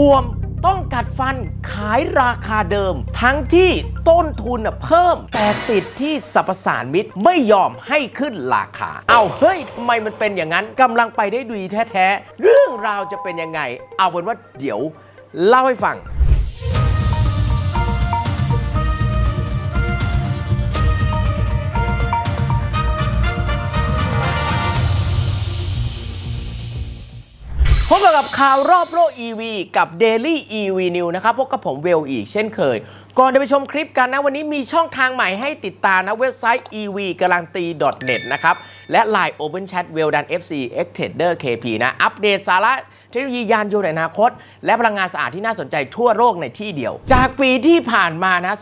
อวมต้องกัดฟันขายราคาเดิม ทั้งที่ต้นทุนเพิ่ม แต่ติดที่สรรพสานมิตรไม่ยอมให้ขึ้นราคา เอาเฮ้ยทำไมมันเป็นอย่างนั้นกำลังไปได้ดีแท้ ๆ เรื่องราวจะเป็นยังไง เอาเป็นว่าเดี๋ยวเล่าให้ฟัง กับข่าวรอบโลก EV กับ Daily EV News นะครับ พบกับผมเวลอีกเช่นเคย ก่อนจะไปชมคลิปกันนะ วันนี้มีช่องทางใหม่ให้ติดตามนะ เว็บไซต์ ev กาลันตี .net นะครับ และ Line Open Chat w e l d o n FC X Trader KP นะ อัปเดตสาระ ทคโนโลยียานยนต์ในอนาคต และพลังงานสะอาดที่น่าสนใจทั่วโลกในที่เดียว จากปีที่ผ่านมานะ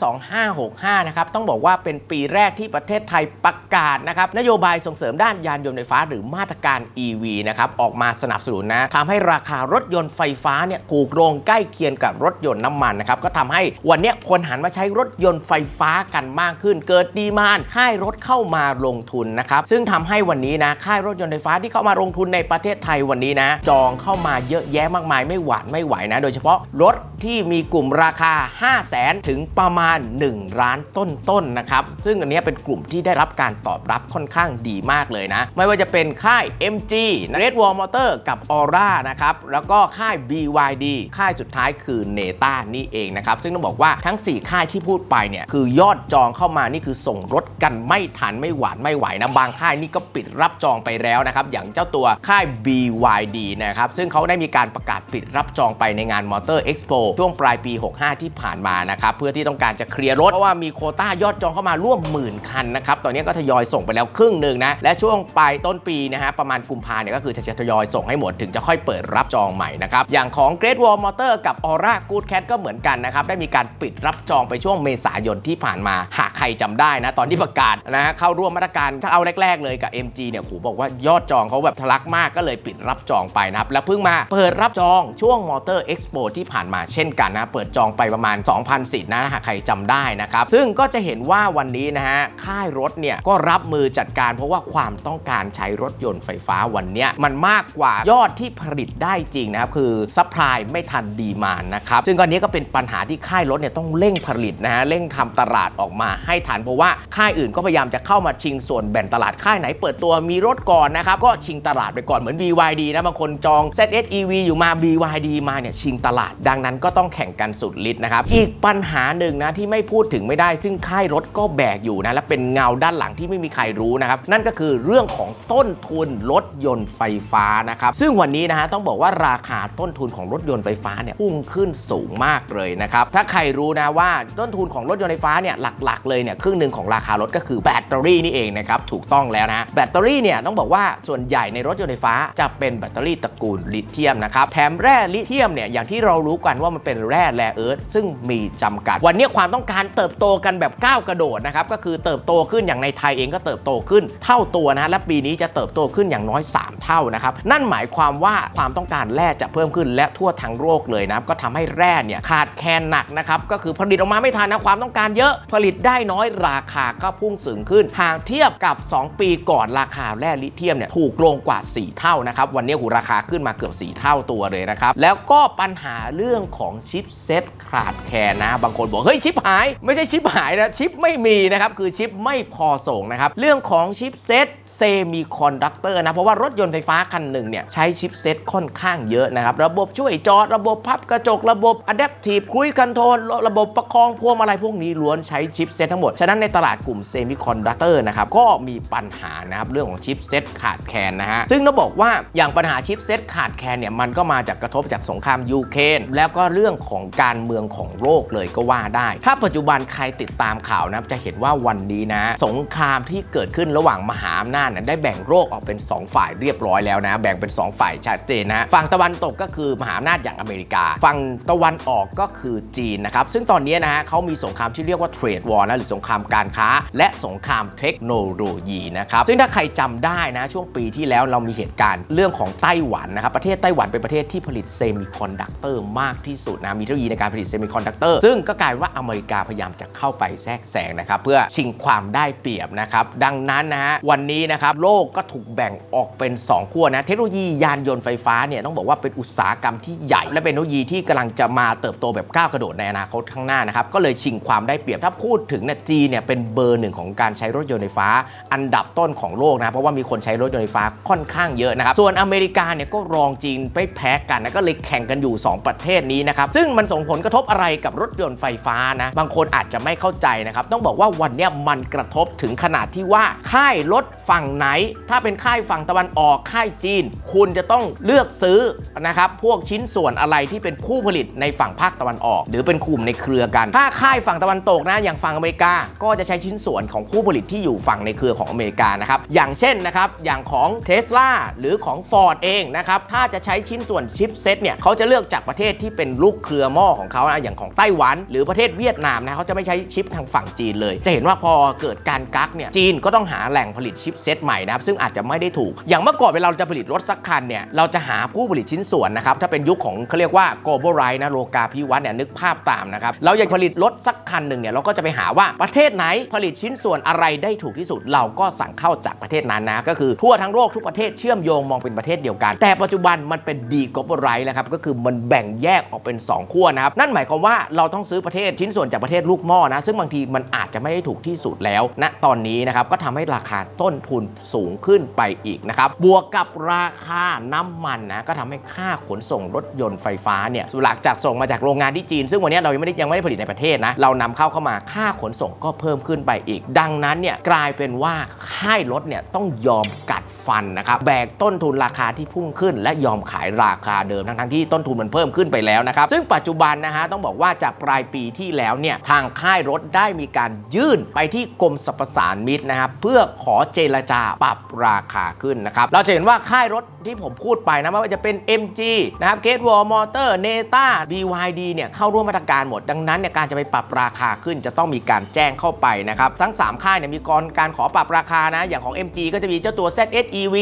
2565 นะครับ ต้องบอกว่าเป็นปีแรกที่ประเทศไทยประกาศนะครับนโยบายส่งเสริมด้านยานยนต์ไฟฟ้าหรือมาตรการ EV นะครับออกมาสนับสนุนนะทำให้ราคารถยนต์ไฟฟ้าเนี่ยถูกลงใกล้เคียงกับรถยนต์น้ำมันนะครับก็ทำให้วันนี้คนหันมาใช้รถยนต์ไฟฟ้ากันมากขึ้น เกิดดีมานค่ายรถเข้ามาลงทุนนะครับซึ่งทำให้วันนี้นะค่ายรถยนต์ไฟฟ้าที่เข้ามาลงทุนในประเทศไทยวันนี้นะจองเข้ามาเยอะแยะมากมายไม่หวานไม่ไหวนะ โดยเฉพาะรถ ที่มีกลุ่มราคา 5 0 0แสนถึงประมาณ 1 ล้านต้นๆนะครับ ซึ่งอันนี้เป็นกลุ่มที่ได้รับการตอบรับค่อนข้างดีมากเลยนะ ไม่ว่าจะเป็นค่าย MG Red Wall Motor กับ Aura นะครับ แล้วก็ค่าย BYD ค่ายสุดท้ายคือ Neta นี่เองนะครับ ซึ่งต้องบอกว่าทั้ง 4 ค่ายที่พูดไปเนี่ยคือยอดจองเข้ามานี่คือส่งรถกันไม่ทันไม่หวานไม่ไหวนะบางค่ายนี่ก็ปิดรับจองไปแล้วนะครับอย่างเจ้าตัวค่าย BYD นะครับซึ่งเขาได้มีการประกาศปิดรับจองไปในงาน Motor Expo ช่วงปลายปี 65 ที่ผ่านมานะครับเพื่อที่ต้องการจะเคลียร์รถ เพราะว่ามีโคต้ายอดจองเข้ามาร่วมหมื่นคันนะครับตอนนี้ก็ทยอยส่งไปแล้วครึ่งหนึ่งนะและช่วงปลายต้นปีนะฮะประมาณกุมภาเนี่ยก็คือจะทยอยส่งให้หมดถึงจะค่อยเปิดรับจองใหม่นะครับอย่างของ Great Wall Motor กับ Aura Good Cat ก็เหมือนกันนะครับได้มีการปิดรับจองไปช่วงเมษายนที่ผ่านมาหากใครจำได้นะตอนที่ประกาศนะฮะเข้าร่วมมาตรการถ้าเอาแรก ๆ เลยกับ MG เนี่ยโหบอกว่ายอดจองเขาแบบทะลักมากก็เลยปิดรับจองไปนะครับแล้วเพิ่งมาเปิดรับจองช่วง Motor Expo ที่ผ่านมาเช่นกันนะเปิดจองไปประมาณ 2,000 สิทธิ์นะหากใครจำได้นะครับ ซึ่งก็จะเห็นว่าวันนี้นะฮะค่ายรถเนี่ยก็รับมือจัดการเพราะว่าความต้องการใช้รถยนต์ไฟฟ้าวันนี้มันมากกว่ายอดที่ผลิตได้จริงนะครับ คือซัพพลายไม่ทันดีมานนะครับ ซึ่งตอนนี้ก็เป็นปัญหาที่ค่ายรถเนี่ยต้องเร่งผลิตนะฮะเร่งทำตลาดออกมาให้ทันเพราะว่าค่ายอื่นก็พยายามจะเข้ามาชิงส่วนแบ่งตลาดค่ายไหนเปิดตัวมีรถก่อนนะครับก็ชิงตลาดไปก่อนเหมือน BYD นะบางคนจอง ZSEV อยู่มา BYD มาเนี่ยชิงตลาดดังนั้นก็ต้องแข่งกันสุดฤทธิ์นะครับ อีกปัญหาหนึ่งนะที่ไม่พูดถึงไม่ได้ ซึ่งค่ายรถก็แบกอยู่นะและเป็นเงาด้านหลังที่ไม่มีใครรู้นะครับ นั่นก็คือเรื่องของต้นทุนรถยนต์ไฟฟ้านะครับ ซึ่งวันนี้นะฮะต้องบอกว่าราคาต้นทุนของรถยนต์ไฟฟ้าเนี่ยพุ่งขึ้นสูงมากเลยนะครับ ถ้าใครรู้นะว่าต้นทุนของรถยนต์ไฟฟ้าเนี่ยหลักๆเลยเนี่ยครึ่งหนึ่งของราคารถก็คือแบตเตอรี่นี่เองนะครับถูกต้องแล้วนะแบตเตอรี่เนี่ยต้องบอกว่าส่วนใหญ่ในรถยนต์ไฟฟ้าจะเป็นแบตเตอรี่ตระกูลลิเธียมนะครับแถมแร่ลิเธียมเนี่ยอย่างที่เรารู้กันว่ามันเป็นแร่แร่เอิร์ธซึ่งมีจำกัด วันนี้ความต้องการเติบโตกันแบบก้าวกระโดดนะครับก็คือเติบโตขึ้นอย่างในไทยเองก็เติบโตขึ้นเท่าตัวนะและปีนี้จะเติบโตขึ้นอย่างน้อย 3 เท่านะครับนั่นหมายความว่าความต้องการแร่จะเพิ่มขึ้นและทั่วทั้งโลกเลยนะก็ทำให้แร่เนี่ยขาดแคลนหนักนะครับก็คือผลิตออกมาไม่ทันนะความต้องการเยอะผลิตได้น้อยราคาก็พุ่งสูงขึ้นหากเทียบกับ 2 ปีก่อนราคาแร่ลิเธียมเนี่ยถูกลงกว่า 4 เท่านะครับวันนี้หูราคาขึ้นมาเกือบ 4 เท่าตัวเลยนะครับแล้วก็ปัญหาเรื่องของชิปเซ็ตขาดแคลนนะ บางคนบอก เฮ้ยชิปหาย ไม่ใช่ชิปหายนะ ชิปไม่มีนะครับ คือชิปไม่พอส่งนะครับ เรื่องของชิปเซ็ตเซมิคอนดักเตอร์นะ เพราะว่ารถยนต์ไฟฟ้าคันหนึ่งเนี่ยใช้ชิปเซ็ตค่อนข้างเยอะนะครับ ระบบช่วยจอด ระบบพับกระจก ระบบ Adaptive Cruise Control ระบบประคองพวงมาลัยพวกนี้ล้วนใช้ชิปเซ็ตทั้งหมด ฉะนั้นในตลาดกลุ่มเซมิคอนดักเตอร์นะครับก็มีปัญหานะครับเรื่องของชิปเซ็ตขาดแคลนนะฮะซึ่งต้องบอกว่าอย่างปัญหาชิปเซ็ตขาดแคลนเนี่ยมันก็มาจากกระทบจากสงครามยูเครนแล้วก็เรื่องของการเมืองของโลกเลยก็ว่าได้ ถ้าปัจจุบันใครติดตามข่าวนะจะเห็นว่าวันนี้นะ สงครามที่เกิดขึ้นระหว่างมหาอำนาจนะได้แบ่งโลกออกเป็น 2 ฝ่ายเรียบร้อยแล้วนะ แบ่งเป็น 2 ฝ่ายชัดเจนนะฝั่งตะวันตกก็คือมหาอำนาจอย่างอเมริกา ฝั่งตะวันออกก็คือจีนนะครับซึ่งตอนนี้นะฮะเขามีสงครามที่เรียกว่าเทรดวอร์นะหรือสงครามการค้า และสงครามเทคโนโลยีนะครับซึ่งถ้าใครจำได้นะช่วงปีที่แล้วเรามีเหตุการณ์เรื่องของไต้หวันนะครับประเทศไต้หวันเป็นประเทศที่ผลิตเซมิคอนดักเตอร์มากที่สุดนะมีเทคโนโลยีในการผลิตเซมิคอนดักเตอร์ซึ่งก็กลายเป็นว่าอเมริกาพยายามจะเข้าไปแทรกแซงนะครับเพื่อชิงความได้เปรียบนะครับดังนั้นนะฮะวันนี้นะครับโลกก็ถูกแบ่งออกเป็น 2 ขั้วนะเทคโนโลยียานยนต์ไฟฟ้าเนี่ยต้องบอกว่าเป็นอุตสาหกรรมที่ใหญ่ และเป็นเทคโนโลยีที่กำลังจะมาเติบโตแบบก้าวกระโดดในอนาคตข้างหน้านะครับก็เลยชิงความได้เปรียบถ้าพูดถึงเนี่ยจีนเนี่ยเป็นเบอร์หนึ่งของการใช้รถยนต์ไฟฟ้า อันดับต้นของโลกนะเพราะว่ามีคนใช้รถยนต์ไฟฟ้าค่อนข้างเยอะนะครับส่วนอเมริกาเนี่ยก็รองจีนไม่แพ้กันนะก็เลยแข่งกันอยู่ 2 ประเทศนี้นะครับซึ่งมันส่งผลกระทบอะไรกับรถยนต์ไฟฟ้านะบางคนอาจจะไม่เข้าใจนะครับต้องบอกว่าวันนี้มันกระทบถึงขนาดที่ว่าค่ายรถฝั่งไหน ถ้าเป็นค่ายฝั่งตะวันออกค่ายจีน คุณจะต้องเลือกซื้อนะครับพวกชิ้นส่วนอะไรที่เป็นผู้ผลิตในฝั่งภาคตะวันออก หรือเป็นกลุ่มในเครือกัน ถ้าค่ายฝั่งตะวันตกนะอย่างฝั่งอเมริกา ก็จะใช้ชิ้นส่วนของผู้ผลิตที่อยู่ฝั่งในเครือของอเมริกานะครับอย่างเช่นนะครับอย่างของเทสลาหรือของ Ford เองนะครับถ้าจะใช้ชิ้นส่วนชิปเซตเนี่ยเขาจะเลือกจากประเทศที่เป็นลูกเครือหม้อของเขานะอย่างของไต้หวัน หรือประเทศเวียดนามนะเขาจะไม่ใช้ชิปทางฝั่งจีนเลย จะเห็นว่าพอเกิดการกักเนี่ยจีนก็ต้องหาแหล่งผลิตชิปเซตใหม่นะครับซึ่งอาจจะไม่ได้ถูก อย่างเมื่อก่อนเวลาเราจะผลิตรถสักคันเนี่ยเราจะหาผู้ผลิตชิ้นส่วนนะครับถ้าเป็นยุคของเขาเรียกว่า global right นะโลกาภิวัตน์เนี่ยนึกภาพตามนะครับเราอยากผลิตรถสักคันหนึ่งเนี่ยเราก็จะไปหาว่าประเทศไหนผลิตชิ้นส่วนอะไรได้ถูกที่สุด เราก็สั่งเข้าจากประเทศนั้นนะก็คือทั่วทั้งโลกทุกประเทศเชื่อมโยงมองเป็นประเทศเดียวกัน แต่ปัจจุบันมันเป็นดี global right แล้วครับก็คือมันแบ่งแยกออกเป็น2 ขั้วนะครับ นั่นหมายความว่าเราต้องซื้อประเทศชิ้นส่วนจากประเทศลูกหม้อนะ ซึ่งบางทีมันอาจจะไม่ได้ถูกที่สุดแล้วณตอนนี้นะครับก็ทำให้ราคาต้นทุนสูงขึ้นไปอีกนะครับบวกกับราคาน้ำมันนะก็ทำให้ค่าขนส่งรถยนต์ไฟฟ้าเนี่ยสุหลักจากส่งมาจากโรงงานที่จีน ซึ่งวันนี้เรายังไม่ได้ยังไม่ได้ผลิตในประเทศนะเรานำเข้าเข้ามาค่าขนส่งก็เพิ่มขึ้นไปอีก ดังนั้นเนี่ยกลายเป็นว่าค่ายรถเนี่ยต้องยอมกัด ฟันนะครับแบกต้นทุนราคาที่พุ่งขึ้น และยอมขายราคาเดิมทั้งๆที่ต้นทุนมันเพิ่มขึ้นไปแล้วนะครับซึ่งปัจจุบันนะฮะต้องบอกว่าจากปลายปีที่แล้วเนี่ยทางค่ายรถได้มีการยื่นไปที่กรมสรรพสานมิตนะครับเพื่อขอเจรจาปรับราคาขึ้นนะครับเราจะเห็นว่าค่ายรถที่ผมพูดไปนะไม่ว่าจะเป็น MG นะครับ Gate Wall Motor Neta BYD เนี่ยเข้าร่วมมาตรการหมด ดังนั้นเนี่ยการจะไปปรับราคาขึ้นจะต้องมีการแจ้งเข้าไปนะครับทั้ง 3 ค่ายเนี่ยมีกรการขอปรับราคานะอย่างของ MG ก็จะมีเจ้าตัว ZS E.V.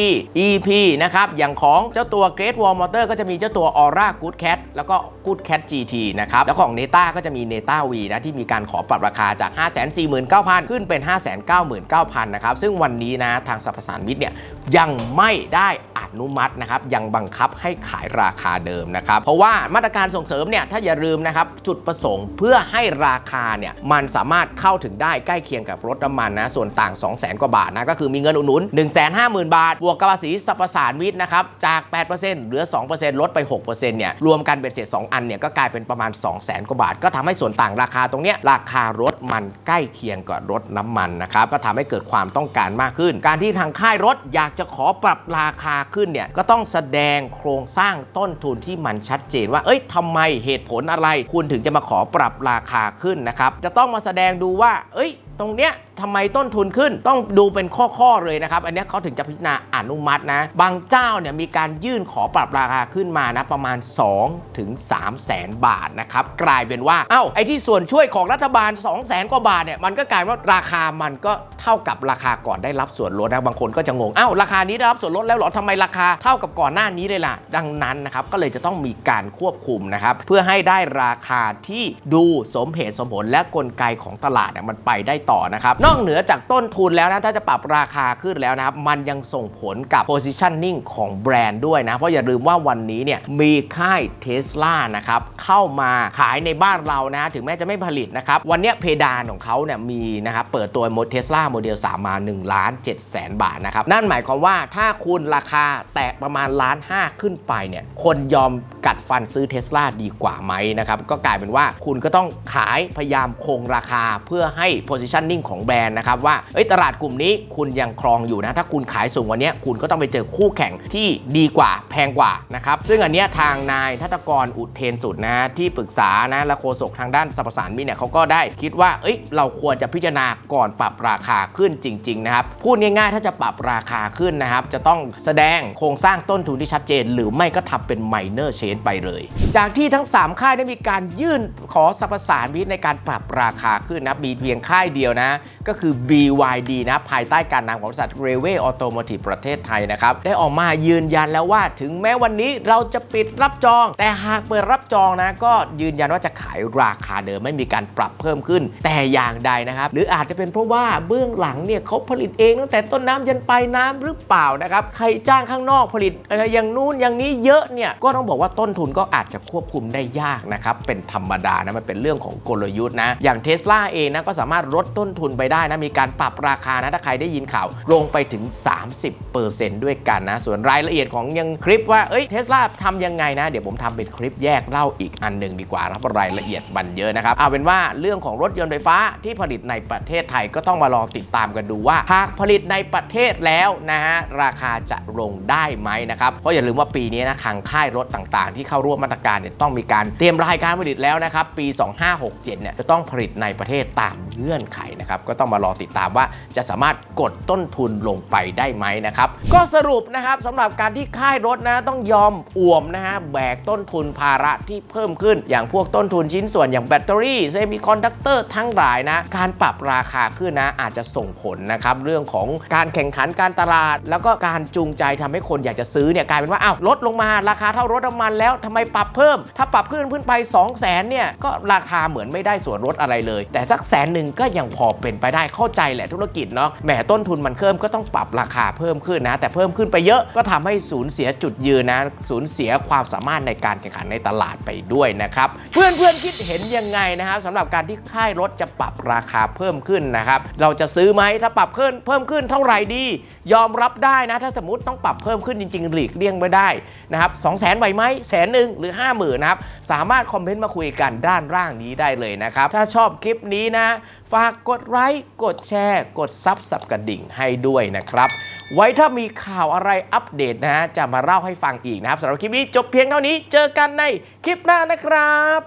EP นะครับ อย่างของเจ้าตัว Great Wall Motor ก็จะมีเจ้าตัว Aura Good Cat แล้วก็ Good Cat GT นะครับ แล้วของ Neta ก็จะมี Neta V นะ ที่มีการขอปรับราคาจาก 549,000 ขึ้นเป็น 599,000 นะครับ ซึ่งวันนี้นะทางสรรพสานมิตเนี่ยยังไม่ได้อนุมัตินะครับยังบังคับให้ขายราคาเดิมนะครับ เพราะว่ามาตรการส่งเสริมเนี่ยถ้าอย่าลืมนะครับจุดประสงค์เพื่อให้ราคาเนี่ยมันสามารถเข้าถึงได้ใกล้เคียงกับรถน้ำมันนะส่วนต่าง 200,000 กว่าบาทนะก็คือมีเงินอุดหนุน 150,000 บาท บวกกับภาษีสรรพสานมิตนะครับจาก 8%เหลือ 2%ลดไป 6%เนี่ยรวมกันเป็นเศษ2อันเนี่ยก็กลายเป็นประมาณ 200,000 กว่าบาท ก็ทำให้ส่วนต่างราคาตรงเนี้ยราคารถมันใกล้เคียงกับรถน้ำมันนะครับก็ทำให้เกิดความต้องการมากขึ้น การที่ทางค่ายรถอยากจะขอปรับราคาขึ้นเนี่ยก็ต้องแสดงโครงสร้างต้นทุนที่มันชัดเจนว่า เอ้ยทำไมเหตุผลอะไร คุณถึงจะมาขอปรับราคาขึ้นนะครับ จะต้องมาแสดงดูว่า เอ้ยตรงเนี้ยทำไมต้นทุนขึ้นต้องดูเป็นข้อๆเลยนะครับ อันเนี้ยเขาถึงจะพิจารณาอนุมัตินะ บางเจ้าเนี่ยมีการยื่นขอปรับราคาขึ้นมานะ ประมาณ 2 ถึง3แสนบาทนะครับ กลายเป็นว่า เอ้า ไอ้ที่ส่วนช่วยของรัฐบาล 2 0 0แสนกว่าบาทเนี่ยมันก็กลายว่าราคามันก็เท่ากับราคาก่อนได้รับส่วนลดนะบางคนก็จะงงเอ้าราคานี้ได้รับส่วนลดแล้วเหรอทำไมราคาเท่ากับก่อนหน้านี้เลยล่ะดังนั้นนะครับก็เลยจะต้องมีการควบคุมนะครับเพื่อให้ได้ราคาที่ดูสมเหตุสมผลและกลไกของตลาดเนี่ยมันไปได้ต่อนะครับ นอกเหนือจากต้นทุนแล้วนะถ้าจะปรับราคาขึ้นแล้วนะครับ มันยังส่งผลกับ positioning ของแบรนด์ด้วยนะ เพราะอย่าลืมว่าวันนี้เนี่ยมีค่ายเทสลานะครับ เข้ามาขายในบ้านเรานะถึงแม้จะไม่ผลิตนะครับ วันนี้เพดานของเขาเนี่ยมีนะครับ เปิดตัวโมเทสลาโมเดล3มา1ล้าน7แสนบาทนะครับ นั่นหมายความว่าถ้าคุณราคาแตะประมาณล้าน5ขึ้นไปเนี่ยคนยอมกัดฟันซื้อเทสลาดีกว่าไหมนะครับก็กลายเป็นว่าคุณก็ต้องขายพยายามคงราคาเพื่อให้ positioning ของแบรนด์นะครับว่าเอ้ตลาดกลุ่มนี้คุณยังครองอยู่นะถ้าคุณขายสูงกว่านี้คุณก็ต้องไปเจอคู่แข่งที่ดีกว่าแพงกว่านะครับซึ่งอันนี้ทางนายทัตกรอุเทนสุดนะที่ปรึกษานะและโฆษกทางด้านสรรพสานมิเนี่ยเขาก็ได้คิดว่าเอ้ยเราควรจะพิจารณาก่อนปรับราคาขึ้นจริงๆนะครับพูดง่ายๆ ถ้าจะปรับราคาขึ้นนะครับจะต้องแสดงโครงสร้างต้นทุนที่ชัดเจน หรือไม่ก็ทำเป็น minor change นไปเลย จากที่ทั้ง 3 ค่ายได้มีการยื่นขอสรรพสานมิในการปรับราคาขึ้นนะมีเพียงค่ายเดียวนะ ก็คือ BYD นะ ภายใต้การนำของบริษัท r a i l w a y Automotive ประเทศไทยนะครับ ได้ออกมายืนยันแล้วว่าถึงแม้วันนี้เราจะปิดรับจอง แต่หากเปิดรับจองนะ ก็ยืนยันว่าจะขายราคาเดิมไม่มีการปรับเพิ่มขึ้น แต่อย่างใดนะครับ หรืออาจจะเป็นเพราะว่าเบื้องหลังเนี่ยเขาผลิตเองตั้งแต่ต้นน้ำยันปลายน้ำหรือเปล่านะครับใครจ้างข้างนอกผลิตอะไรอย่างนู้นอย่างนี้เยอะเนี่ยก็ต้องบอกว่าต้นทุนก็อาจจะควบคุมได้ยากนะครับเป็นธรรมดานะมันเป็นเรื่องของกลยุทธ์นะอย่างเทสลาเองนะก็สามารถลดต้นทุนไปได้นะ มีการปรับราคานะ ถ้าใครได้ยินข่าว ลงไปถึง 30%ด้วยกันนะ ส่วนรายละเอียดของยังคลิปว่า เอ้ยเทสลาทำยังไงนะ เดี๋ยวผมทำเป็นคลิปแยกเล่าอีกอันหนึ่งดีกว่ารับรายละเอียดมันเยอะนะครับ เอาเป็นว่าเรื่องของรถยนต์ไฟฟ้าที่ผลิตในประเทศไทยก็ต้องมารอติดตามกันดูว่าหากผลิตในประเทศแล้วนะฮะราคาจะลงได้ไหมนะครับ เพราะอย่าลืมว่าปีนี้นะทางค่ายรถต่างๆ ที่เข้าร่วมมาตรการเนี่ยต้องมีการเตรียมรายการผลิตแล้วนะครับปี 2567เนี่ยจะต้องผลิตในประเทศตามเงื่อนไขนะครับก็ต้องมารอติดตามว่าจะสามารถกดต้นทุนลงไปได้ไหมนะครับก็สรุปนะครับสำหรับการที่ค่ายรถนะต้องยอมอ่วมนะฮะแบกต้นทุนภาระที่เพิ่มขึ้น อย่างพวกต้นทุนชิ้นส่วนอย่างแบตเตอรี่เซมิคอนดักเตอร์ทั้งหลายนะการปรับราคาขึ้นนะอาจจะส่งผลนะครับเรื่องของการแข่งขันการตลาด แล้วก็การจูงใจทำให้คนอยากจะซื้อเนี่ยกลายเป็นว่าอ้าวลดลงมาราคาเท่ารถน้ำมันแล้วทำไมปรับเพิ่ม ถ้าปรับขึ้นขึ้นไป 2 0 0แสนเนี่ยก็ราคาเหมือนไม่ได้ส่วนลดอะไรเลย แต่สักแสนหนึ่งก็ยังพอเป็นไปได้เข้าใจแหละธุรกิจเนาะแหมต้นทุนมันเพิ่มก็ต้องปรับราคาเพิ่มขึ้นนะ แต่เพิ่มขึ้นไปเยอะก็ทำให้สูญเสียจุดยืนนะสูญเสียความสามารถในการแข่งขันในตลาดไปด้วยนะครับ เพื่อนเพื่อนคิดเห็นยังไงนะครับสำหรับการที่ค่ายรถจะปรับราคาเพิ่มขึ้นนะครับ เราจะซื้อไหมถ้าปรับขึ้นเพิ่มขึ้นเท่าไหร่ดี ยอมรับได้นะ ถ้าสมมติต้องปรับเพิ่มขึ้นจริง ๆ หลีกเลี่ยงไม่ได้นะครับสองแสนไหวไหมแสนหนึ่งหรือ 5 0,000 นะครับ สามารถคอมเมนต์มาคุยกันด้านล่างนี้ได้เลยนะครับ ถ้าชอบคลิปนี้นะ ฝากกดไลค์กดแชร์ กดซับสับกระดิ่งให้ด้วยนะครับ ไว้ถ้ามีข่าวอะไรอัปเดตนะจะมาเล่าให้ฟังอีกนะครับสำหรับคลิปนี้จบเพียงเท่านี้เจอกันในคลิปหน้านะครับ